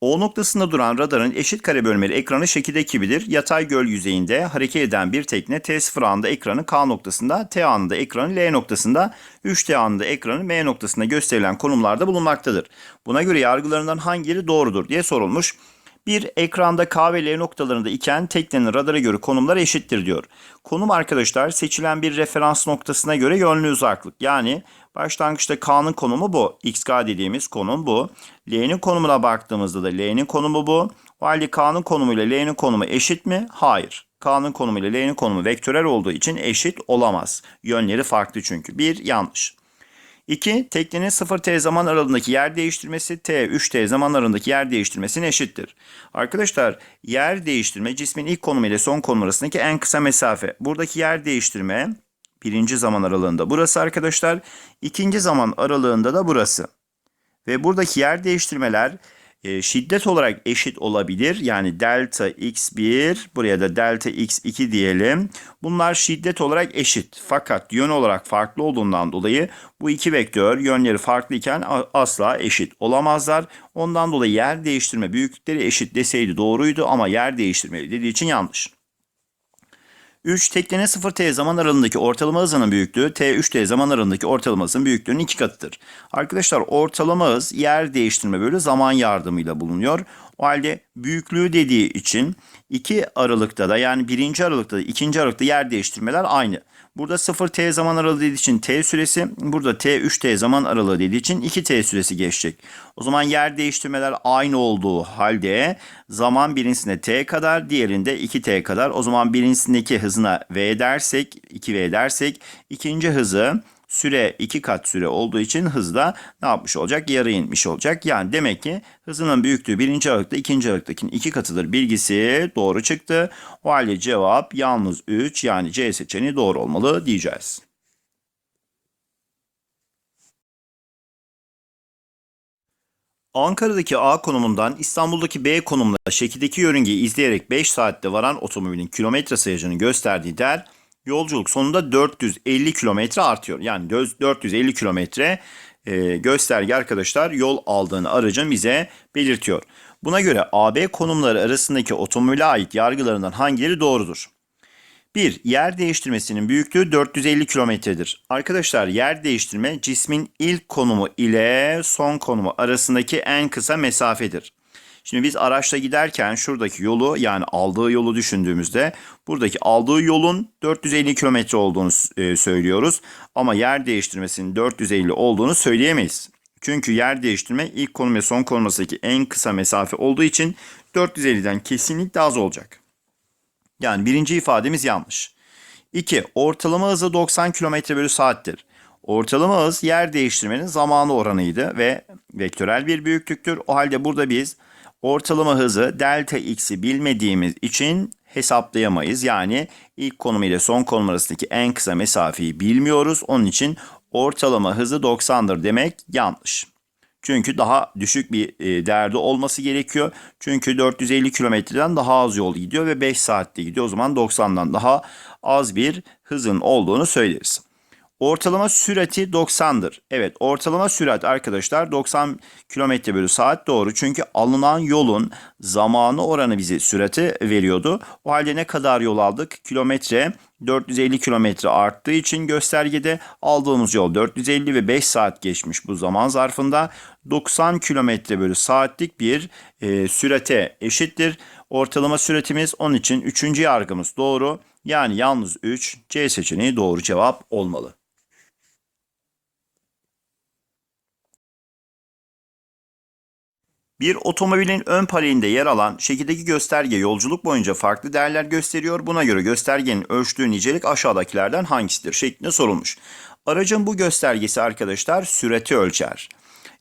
O noktasında duran radarın eşit kare bölmeli ekranı şekildeki gibidir. Yatay göl yüzeyinde hareket eden bir tekne T0 anında ekranı K noktasında, T anında ekranı L noktasında, 3T anında ekranı M noktasında gösterilen konumlarda bulunmaktadır. Buna göre yargılarından hangileri doğrudur diye sorulmuş. Bir ekranda K ve L noktalarında iken teknenin radara göre konumlar eşittir diyor. Konum arkadaşlar seçilen bir referans noktasına göre yönlü uzaklık. Yani başlangıçta K'nın konumu bu. XK dediğimiz konum bu. L'nin konumuna baktığımızda da L'nin konumu bu. O halde K'nın konumu ile L'nin konumu eşit mi? Hayır. K'nın konumu ile L'nin konumu vektörel olduğu için eşit olamaz. Yönleri farklı çünkü. Bir yanlış. 2. Teknenin 0t zaman aralığındaki yer değiştirmesi t 3t zaman aralığındaki yer değiştirmesine eşittir. Arkadaşlar yer değiştirme cismin ilk konumu ile son konumu arasındaki en kısa mesafe. Buradaki yer değiştirme birinci zaman aralığında burası arkadaşlar. ikinci zaman aralığında da burası. Ve buradaki yer değiştirmeler e, şiddet olarak eşit olabilir. Yani delta x1 buraya da delta x2 diyelim. Bunlar şiddet olarak eşit. Fakat yön olarak farklı olduğundan dolayı bu iki vektör yönleri farklıyken asla eşit olamazlar. Ondan dolayı yer değiştirme büyüklükleri eşit deseydi doğruydu ama yer değiştirme dediği için yanlış. 3. Teknenin 0t zaman aralığındaki ortalama hızının büyüklüğü t3t zaman aralığındaki ortalama hızın büyüklüğünün iki katıdır. Arkadaşlar ortalama hız yer değiştirme bölü zaman yardımıyla bulunuyor. O halde büyüklüğü dediği için iki aralıkta da yani birinci aralıkta da ikinci aralıkta yer değiştirmeler aynı. Burada 0t zaman aralığı dediği için t süresi, burada t3t zaman aralığı dediği için 2t süresi geçecek. O zaman yer değiştirmeler aynı olduğu halde zaman birincisinde t kadar, diğerinde 2t kadar. O zaman birincisindeki hızına v dersek, 2v dersek, ikinci hızı süre iki kat süre olduğu için hızda ne yapmış olacak? Yarı inmiş olacak. Yani demek ki hızının büyüklüğü birinci aralıkta ikinci aralıktakinin iki katıdır bilgisi doğru çıktı. O halde cevap yalnız 3 yani C seçeneği doğru olmalı diyeceğiz. Ankara'daki A konumundan İstanbul'daki B konumuna şekildeki yörüngeyi izleyerek 5 saatte varan otomobilin kilometre sayacının gösterdiği değer yolculuk sonunda 450 kilometre artıyor. Yani 450 kilometre e, gösterge arkadaşlar yol aldığını aracın bize belirtiyor. Buna göre AB konumları arasındaki otomobile ait yargılarından hangileri doğrudur? 1. Yer değiştirmesinin büyüklüğü 450 kilometredir. Arkadaşlar yer değiştirme cismin ilk konumu ile son konumu arasındaki en kısa mesafedir. Şimdi biz araçla giderken şuradaki yolu yani aldığı yolu düşündüğümüzde buradaki aldığı yolun 450 kilometre olduğunu e, söylüyoruz. Ama yer değiştirmesinin 450 olduğunu söyleyemeyiz. Çünkü yer değiştirme ilk konum ve son konumasındaki en kısa mesafe olduğu için 450'den kesinlikle az olacak. Yani birinci ifademiz yanlış. 2. Ortalama hızı 90 km bölü saattir. Ortalama hız yer değiştirmenin zamanı oranıydı ve vektörel bir büyüklüktür. O halde burada biz ortalama hızı delta x'i bilmediğimiz için hesaplayamayız. Yani ilk konum ile son konum arasındaki en kısa mesafeyi bilmiyoruz. Onun için ortalama hızı 90'dır demek yanlış. Çünkü daha düşük bir e, değerde olması gerekiyor. Çünkü 450 kilometreden daha az yol gidiyor ve 5 saatte gidiyor. O zaman 90'dan daha az bir hızın olduğunu söyleriz. Ortalama sürati 90'dır. Evet ortalama sürat arkadaşlar 90 km bölü saat doğru. Çünkü alınan yolun zamanı oranı bize sürati veriyordu. O halde ne kadar yol aldık? Kilometre 450 kilometre arttığı için göstergede aldığımız yol 450 ve 5 saat geçmiş bu zaman zarfında 90 kilometre bölü saatlik bir e, sürate eşittir. Ortalama süratimiz onun için 3. yargımız doğru. Yani yalnız 3 C seçeneği doğru cevap olmalı. Bir otomobilin ön panelinde yer alan şekildeki gösterge yolculuk boyunca farklı değerler gösteriyor. Buna göre göstergenin ölçtüğü nicelik aşağıdakilerden hangisidir şeklinde sorulmuş. Aracın bu göstergesi arkadaşlar sürati ölçer.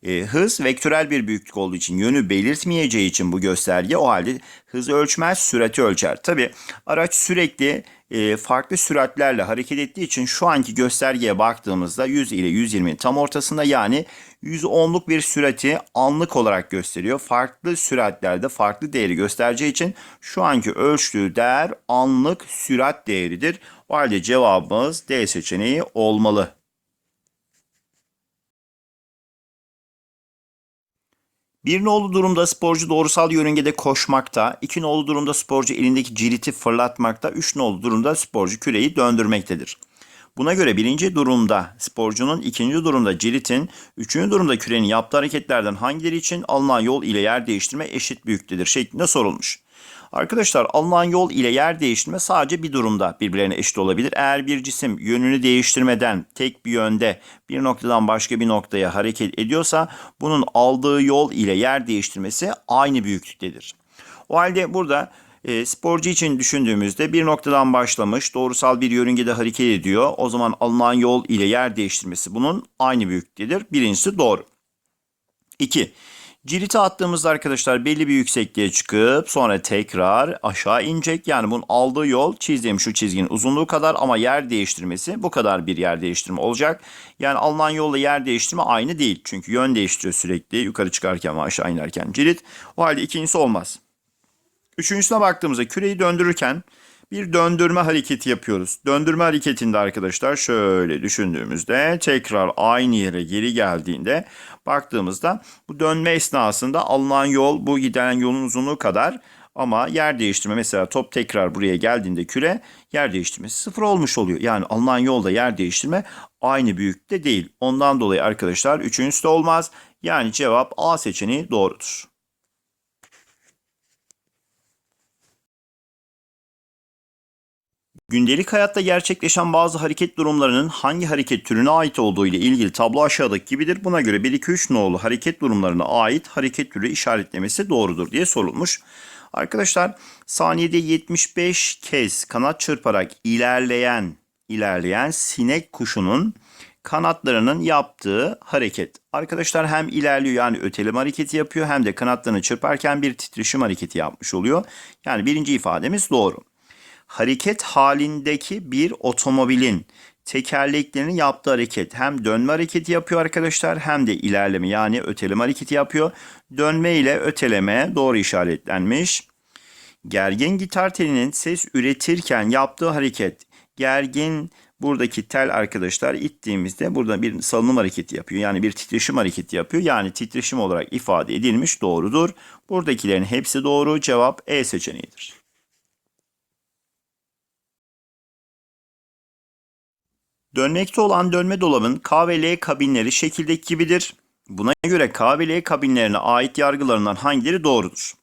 E, hız vektörel bir büyüklük olduğu için yönü belirtmeyeceği için bu gösterge o halde hız ölçmez sürati ölçer. Tabi araç sürekli e, farklı süratlerle hareket ettiği için şu anki göstergeye baktığımızda 100 ile 120 tam ortasında yani 110'luk bir sürati anlık olarak gösteriyor. Farklı süratlerde farklı değeri göstereceği için şu anki ölçtüğü değer anlık sürat değeridir. O halde cevabımız D seçeneği olmalı. Bir nolu durumda sporcu doğrusal yörüngede koşmakta, iki nolu durumda sporcu elindeki ciriti fırlatmakta, üç nolu durumda sporcu küreyi döndürmektedir. Buna göre birinci durumda sporcunun, ikinci durumda ciritin, üçüncü durumda kürenin yaptığı hareketlerden hangileri için alınan yol ile yer değiştirme eşit büyüktedir şeklinde sorulmuş. Arkadaşlar alınan yol ile yer değiştirme sadece bir durumda birbirlerine eşit olabilir. Eğer bir cisim yönünü değiştirmeden tek bir yönde bir noktadan başka bir noktaya hareket ediyorsa bunun aldığı yol ile yer değiştirmesi aynı büyüklüktedir. O halde burada e, sporcu için düşündüğümüzde bir noktadan başlamış doğrusal bir yörüngede hareket ediyor. O zaman alınan yol ile yer değiştirmesi bunun aynı büyüklüktedir. Birincisi doğru. 2. Ciriti attığımızda arkadaşlar belli bir yüksekliğe çıkıp sonra tekrar aşağı inecek. Yani bunun aldığı yol çizdiğim şu çizginin uzunluğu kadar ama yer değiştirmesi bu kadar bir yer değiştirme olacak. Yani alınan yolla yer değiştirme aynı değil. Çünkü yön değiştiriyor sürekli yukarı çıkarken ve aşağı inerken cirit. O halde ikincisi olmaz. Üçüncüsüne baktığımızda küreyi döndürürken bir döndürme hareketi yapıyoruz. Döndürme hareketinde arkadaşlar şöyle düşündüğümüzde tekrar aynı yere geri geldiğinde baktığımızda bu dönme esnasında alınan yol bu giden yolun uzunluğu kadar ama yer değiştirme mesela top tekrar buraya geldiğinde küre yer değiştirmesi sıfır olmuş oluyor. Yani alınan yolda yer değiştirme aynı büyüklükte değil. Ondan dolayı arkadaşlar üçüncüsü de olmaz. Yani cevap A seçeneği doğrudur. Gündelik hayatta gerçekleşen bazı hareket durumlarının hangi hareket türüne ait olduğu ile ilgili tablo aşağıdaki gibidir. Buna göre 1 2 3 nolu hareket durumlarına ait hareket türü işaretlemesi doğrudur diye sorulmuş. Arkadaşlar saniyede 75 kez kanat çırparak ilerleyen ilerleyen sinek kuşunun kanatlarının yaptığı hareket. Arkadaşlar hem ilerliyor yani öteleme hareketi yapıyor hem de kanatlarını çırparken bir titreşim hareketi yapmış oluyor. Yani birinci ifademiz doğru hareket halindeki bir otomobilin tekerleklerinin yaptığı hareket hem dönme hareketi yapıyor arkadaşlar hem de ilerleme yani öteleme hareketi yapıyor. Dönme ile öteleme doğru işaretlenmiş. Gergin gitar telinin ses üretirken yaptığı hareket gergin buradaki tel arkadaşlar ittiğimizde burada bir salınım hareketi yapıyor. Yani bir titreşim hareketi yapıyor. Yani titreşim olarak ifade edilmiş doğrudur. Buradakilerin hepsi doğru. Cevap E seçeneğidir. Dönmekte olan dönme dolabın K ve L kabinleri şekildeki gibidir. Buna göre K ve L kabinlerine ait yargılarından hangileri doğrudur?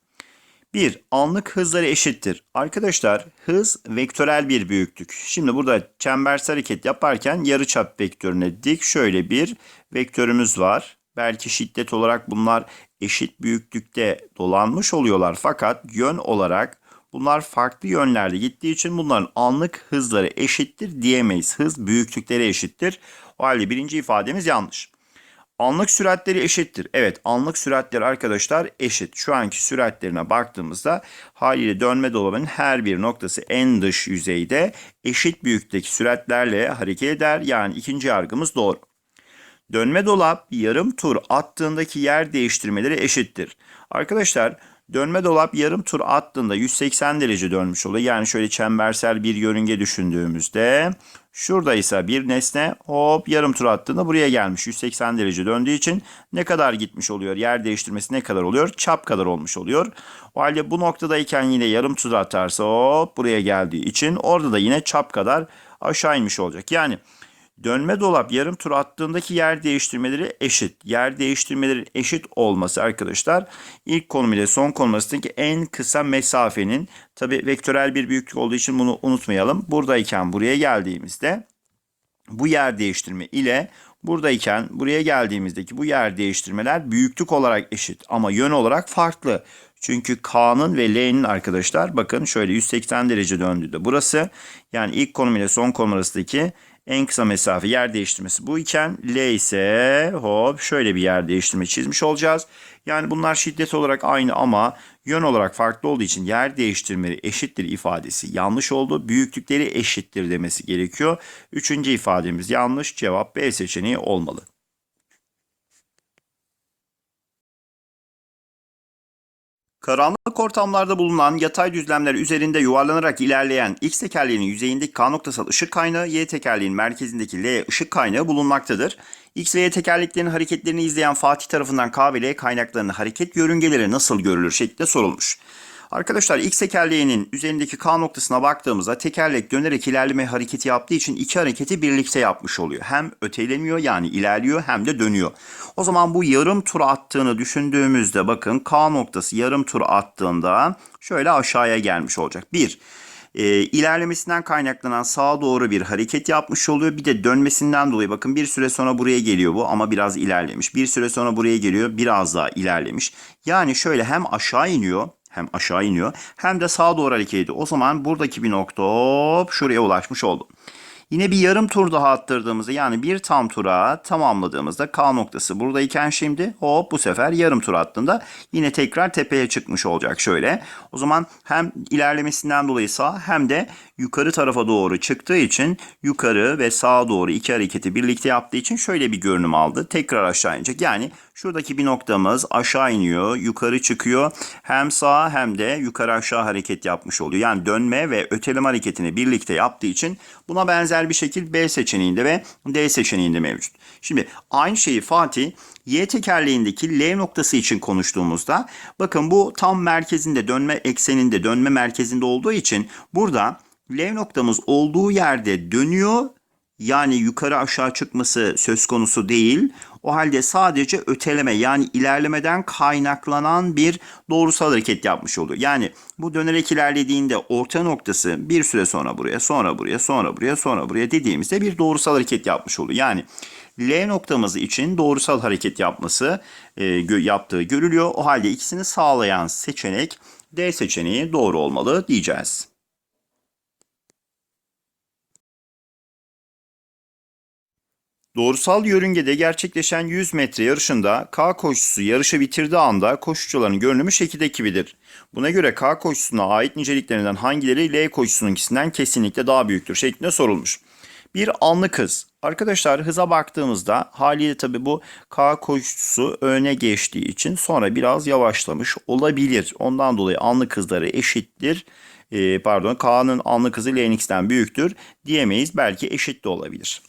1. Anlık hızları eşittir. Arkadaşlar hız vektörel bir büyüklük. Şimdi burada çembersel hareket yaparken yarıçap vektörüne dik şöyle bir vektörümüz var. Belki şiddet olarak bunlar eşit büyüklükte dolanmış oluyorlar fakat yön olarak Bunlar farklı yönlerde gittiği için bunların anlık hızları eşittir diyemeyiz. Hız büyüklükleri eşittir. O halde birinci ifademiz yanlış. Anlık süratleri eşittir. Evet anlık süratleri arkadaşlar eşit. Şu anki süratlerine baktığımızda haliyle dönme dolabının her bir noktası en dış yüzeyde eşit büyüklükteki süratlerle hareket eder. Yani ikinci yargımız doğru. Dönme dolap yarım tur attığındaki yer değiştirmeleri eşittir. Arkadaşlar Dönme dolap yarım tur attığında 180 derece dönmüş oluyor. Yani şöyle çembersel bir yörünge düşündüğümüzde şurada ise bir nesne hop yarım tur attığında buraya gelmiş. 180 derece döndüğü için ne kadar gitmiş oluyor? Yer değiştirmesi ne kadar oluyor? Çap kadar olmuş oluyor. O halde bu noktadayken yine yarım tur atarsa hop buraya geldiği için orada da yine çap kadar aşağı inmiş olacak. Yani Dönme dolap yarım tur attığındaki yer değiştirmeleri eşit. Yer değiştirmeleri eşit olması arkadaşlar ilk konum ile son konum arasındaki en kısa mesafenin tabi vektörel bir büyüklük olduğu için bunu unutmayalım. Buradayken buraya geldiğimizde bu yer değiştirme ile buradayken buraya geldiğimizdeki bu yer değiştirmeler büyüklük olarak eşit ama yön olarak farklı. Çünkü K'nın ve L'nin arkadaşlar bakın şöyle 180 derece döndüğünde burası yani ilk konum ile son konum arasındaki en kısa mesafe yer değiştirmesi bu iken L ise hop şöyle bir yer değiştirme çizmiş olacağız. Yani bunlar şiddet olarak aynı ama yön olarak farklı olduğu için yer değiştirmeleri eşittir ifadesi yanlış oldu. Büyüklükleri eşittir demesi gerekiyor. Üçüncü ifademiz yanlış. Cevap B seçeneği olmalı. Karanlık ortamlarda bulunan yatay düzlemler üzerinde yuvarlanarak ilerleyen X tekerleğinin yüzeyindeki K noktasal ışık kaynağı, Y tekerleğinin merkezindeki L ışık kaynağı bulunmaktadır. X ve Y tekerleklerinin hareketlerini izleyen Fatih tarafından K ve L kaynaklarının hareket yörüngeleri nasıl görülür şeklinde sorulmuş. Arkadaşlar X tekerleğinin üzerindeki K noktasına baktığımızda tekerlek dönerek ilerleme hareketi yaptığı için iki hareketi birlikte yapmış oluyor. Hem ötelemiyor yani ilerliyor hem de dönüyor. O zaman bu yarım tur attığını düşündüğümüzde bakın K noktası yarım tur attığında şöyle aşağıya gelmiş olacak. Bir, e, ilerlemesinden kaynaklanan sağa doğru bir hareket yapmış oluyor. Bir de dönmesinden dolayı bakın bir süre sonra buraya geliyor bu ama biraz ilerlemiş. Bir süre sonra buraya geliyor biraz daha ilerlemiş. Yani şöyle hem aşağı iniyor hem aşağı iniyor hem de sağa doğru hareket ediyor. O zaman buradaki bir nokta hop şuraya ulaşmış oldu. Yine bir yarım tur daha attırdığımızda yani bir tam tura tamamladığımızda K noktası buradayken şimdi hop bu sefer yarım tur attığında yine tekrar tepeye çıkmış olacak şöyle. O zaman hem ilerlemesinden dolayı sağ hem de yukarı tarafa doğru çıktığı için yukarı ve sağa doğru iki hareketi birlikte yaptığı için şöyle bir görünüm aldı. Tekrar aşağı inecek. Yani şuradaki bir noktamız aşağı iniyor, yukarı çıkıyor. Hem sağa hem de yukarı aşağı hareket yapmış oluyor. Yani dönme ve öteleme hareketini birlikte yaptığı için buna benzer bir şekil B seçeneğinde ve D seçeneğinde mevcut. Şimdi aynı şeyi Fatih Y tekerleğindeki L noktası için konuştuğumuzda bakın bu tam merkezinde dönme ekseninde dönme merkezinde olduğu için burada L noktamız olduğu yerde dönüyor yani yukarı aşağı çıkması söz konusu değil. O halde sadece öteleme yani ilerlemeden kaynaklanan bir doğrusal hareket yapmış oluyor. Yani bu dönerek ilerlediğinde orta noktası bir süre sonra buraya, sonra buraya, sonra buraya, sonra buraya dediğimizde bir doğrusal hareket yapmış oluyor. Yani L noktamız için doğrusal hareket yapması e, yaptığı görülüyor. O halde ikisini sağlayan seçenek D seçeneği doğru olmalı diyeceğiz. Doğrusal yörüngede gerçekleşen 100 metre yarışında K koşucusu yarışı bitirdiği anda koşucuların görünümü şekildeki gibidir. Buna göre K koşusuna ait niceliklerinden hangileri L koşusununkisinden kesinlikle daha büyüktür şeklinde sorulmuş. Bir anlık hız. Arkadaşlar hıza baktığımızda haliyle tabi bu K koşucusu öne geçtiği için sonra biraz yavaşlamış olabilir. Ondan dolayı anlık hızları eşittir. Ee, pardon K'nın anlık hızı Lnx'ten büyüktür diyemeyiz. Belki eşit de olabilir.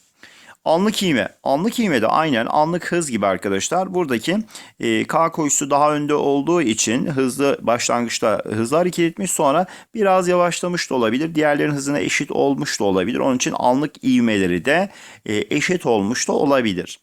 Anlık ivme. Anlık ivme de aynen anlık hız gibi arkadaşlar. Buradaki e, K koşusu daha önde olduğu için hızlı başlangıçta hızlı hareket etmiş sonra biraz yavaşlamış da olabilir. Diğerlerin hızına eşit olmuş da olabilir. Onun için anlık ivmeleri de e, eşit olmuş da olabilir.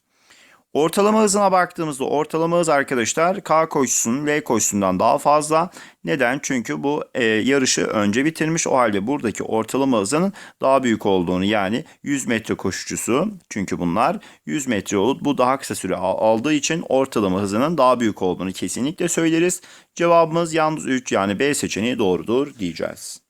Ortalama hızına baktığımızda ortalama hız arkadaşlar K koşusunun L koşusundan daha fazla. Neden? Çünkü bu e, yarışı önce bitirmiş. O halde buradaki ortalama hızının daha büyük olduğunu yani 100 metre koşucusu çünkü bunlar 100 metre olup bu daha kısa süre al- aldığı için ortalama hızının daha büyük olduğunu kesinlikle söyleriz. Cevabımız yalnız 3 yani B seçeneği doğrudur diyeceğiz.